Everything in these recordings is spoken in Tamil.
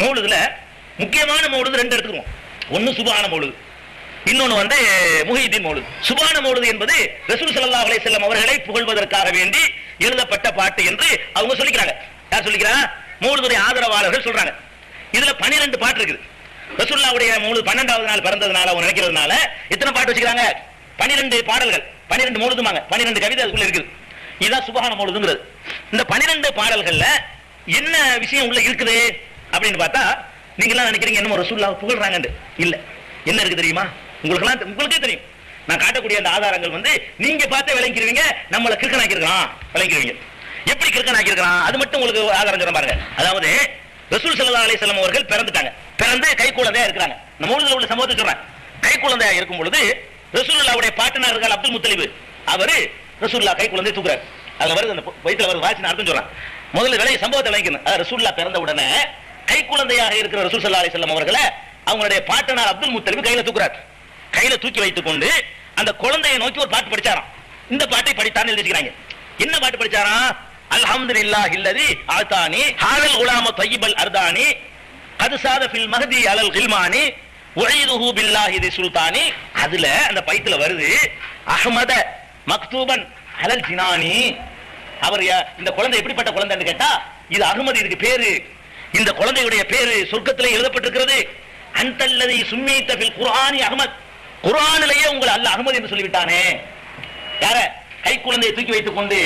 மௌலுதுல முக்கியமான மௌலுது ரெண்டு எடுத்துக்குவோம். ஒன்னு சுபான மௌலுது இன்னொன்னு வந்து முஹிதீன் மௌலுது சுபான மௌலுது என்பது ரசூல் சல்லா அலை செல்லம் அவர்களை புகழ்வதற்காக வேண்டி எழுதப்பட்ட பாட்டு என்று அவங்க சொல்லிக்கிறாங்க. யார் சொல்லிக்கிறா? மௌலுதுடைய ஆதரவாளர்கள் சொல்றாங்க. இதுல 12 பாட்டு இருக்குது. ரசூல்லாவுடைய மௌலுது 12வது நாள் பிறந்ததுனால அவங்க நினைக்கிறதுனால எத்தனை பாட்டு வச்சுக்கிறாங்க? 12 பாடல்கள். 12 மௌலுதுமாங்க 12 கவிதை அதுக்குள்ள இருக்குது. இதுதான் சுபஹான மௌலுதுங்கிறது இந்த 12 பாடல்கள்ல என்ன விஷயம் உள்ள இருக்குது? அப்படின்னு பார்த்தா நீங்களாம் நினைக்கிறீங்க என்னமோ ரசூலுல்லாஹ் புகழ்றாங்கன்னு இல்ல. என்ன இருக்கு தெரியுமா? உங்களுக்கெல்லாம் உங்களுக்கே தெரியும். நான் காட்டக்கூடிய அந்த ஆதாரங்கள் வந்து நீங்க பார்த்தே விளங்கிடுவீங்க நம்மளை கிறுக்கனாக்கிருக்கலாம் விளங்கிடுவீங்க எப்படி கிறுக்கனாக்கிருக்கலாம் அது மட்டும் உங்களுக்கு ஆதாரம் சொல்ல பாருங்க. அதாவது ரசூல் சல்லா அலைஹி அவர்கள் பிறந்துட்டாங்க. பிறந்து கை குழந்தையா இருக்கிறாங்க. நம்ம ஊரில் உள்ள சம்பவத்தை சொல்றேன். கை குழந்தையா இருக்கும் பொழுது ரசூல்லாவுடைய பாட்டனார் இருக்கார் அப்துல் முத்தலிபு. அவரு ரசூல்லா கை குழந்தை தூக்குறாரு. அதுல வருது அந்த வயிற்றுல வருது வாசி அர்த்தம் சொல்றேன். முதல்ல விளைய சம்பவத்தை விளங்கிக்கணும். அதாவது ரசூலுல்லாஹ் பிறந்த உடனே கை குழந்தையாக இருக்கிற ரசூல் சல்லா அலைஹி அவர்களை அவங்களுடைய பாட்டனார் அப்துல் முத்தலிபு கையில தூக்குறாரு. கையில தூக்கி வைத்துக் கொண்டு அந்த குழந்தையை நோக்கி ஒரு பாட்டு படிச்சாராம். இந்த பாட்டை படித்தான்னு எழுதிக்கிறாங்க என்ன பாட்டு படிச்சாராம்? அல்ஹம்துலில்லாஹ் இல்லதி ஆத்தானி ஹாலல் குலாம தய்யிபல் அர்தானி கதுசாத பில் மஹதி அலல் கில்மானி உழைதுஹு பில்லாஹி தி சுல்தானி. அதுல அந்த பைத்துல வருது அஹ்மத மக்தூபன் அலல் ஜினானி. அவர் இந்த குழந்தை எப்படிப்பட்ட குழந்தைன்னு கேட்டா இது அகமது இதுக்கு பேரு. இந்த குழந்தையுடைய பேரு சொர்க்கத்திலே எழுதப்பட்டிருக்கிறது. அந்தல்லதை சும்மீத்த சும்மி குரானி அகமத் குரானிலேயே உங்களை அல்ல அகமது என்று சொல்லிவிட்டானே. யார? கை குழந்தையை தூக்கி வைத்துக் கொண்டு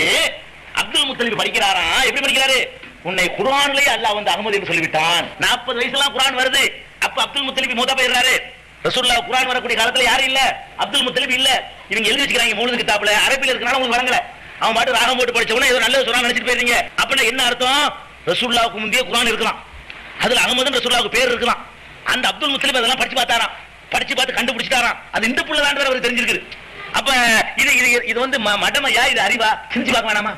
அப்துல் முத்தலிப் படிக்கிறாரா? எப்படி படிக்கிறாரு? உன்னை குரானிலேயே அல்லாஹ் வந்து அகமது என்று சொல்லிவிட்டான். நாற்பது வயசுலாம் குரான் வருது. அப்ப அப்துல் முத்தலிப் மூத்தா போயிடுறாரு. ரசூல்லா குரான் வரக்கூடிய காலத்துல யாரும் இல்ல. அப்துல் முத்தலிப் இல்ல. இவங்க எழுதி வச்சுக்கிறாங்க மூணு கிதாப்ல அரபியில் இருக்கிறனால உங்களுக்கு வரங்கல அவன் பாட்டு ராகம் போட்டு படிச்சவன ஏதோ நல்லது சொன்னா நினைச்சிட்டு போயிருந்தீங்க அப்படின்னா என்ன அர்த்தம்? ரசூல்லாவுக்கு முந்தைய குரான் இருக்கலாம். அதுல அகமது ரசூல்லாவுக்கு பேர் இருக்கலாம். அந்த அப்துல் முத்தலிப் அதெல்லாம் படிச்சு பார்த்தாராம். படிச்சு பார்த்து கண்டுபிடிச்சிட்டாராம். அது இந்த புள்ள தான் அவருக்கு தெரிஞ்சிருக்குது. அப்ப இது இது இது வந்து ம- மடமையா இது அறிவா? சிந்திச்சு பார்க்க வேணாமா?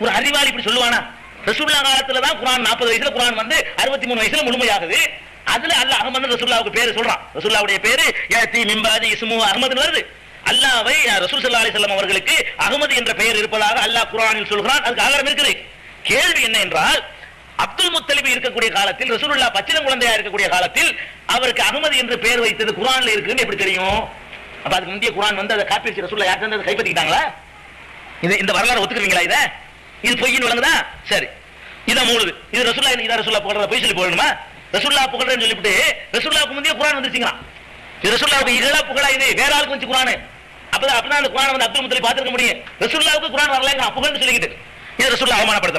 ஒரு அறிவாளி இப்படி சொல்லுவானா? ரசூல்லா காலத்துல தான் குரான் 40 வயசுல குரான் வந்து 63 வயசுல முழுமையாகுது. அதுல அல்லாஹ் அகமது ரசூல்லாவுக்கு பேரு சொல்றான். ரசூல்லாவுடைய பேரு ஏத்தி மிம்பாதி இஸ்மு அகமதுன்னு வருது. அல்லாவை ரசூல் சல்லா அலிசல்லாம் அவர்களுக்கு அகமது என்ற பெயர் இருப்பதாக அல்லாஹ் குரானில் சொல்கிறான். அதுக்கு ஆதாரம் இருக்குது. கேள்வி என்ன என்றால் அப்துல் முத்தலிப் இருக்கக்கூடிய காலத்தில் ரசூலுல்லா பச்சிலம் குழந்தையா இருக்கக்கூடிய காலத்தில் அவருக்கு அகமது என்று பெயர் வைத்தது குரான்ல இருக்குன்னு எப்படி தெரியும்? அப்ப அதுக்கு முந்தைய குரான் வந்து அதை காப்பி வச்சு ரசூல்லா யார்கிட்ட இருந்து அதை கைப்பற்றிக்கிட்டாங்களா? இது இந்த வரலாறு ஒத்துக்குவீங்களா இத? இது பொய்ன்னு விளங்குதா? சரி. இதான் மூணுது. இது ரசூல்லா இதை ரசூல்லா போடுறத பொய் சொல்லி போடணுமா ரசூல்லா புகழ்றேன்னு சொல்லிவிட்டு ரசூல்லாவுக்கு முந்தைய குரான் வந்துருச்சுங்களா? இது ரசூல்லாவுக்கு இதெல்லாம் புகழா இது? வேற ஆளுக்கு வந்து குரான். அப்பதான் அப்பதான் அந்த குரான் வந்து அப்துல் முத்தலிப் பார்த்திருக்க முடியும். ரசூல்லாவுக்கு குரான் வரலங்க புகழ்னு சொல்லிக்கிட்டு. இது ரசூல்லா அவமானப்படுத்துறான்.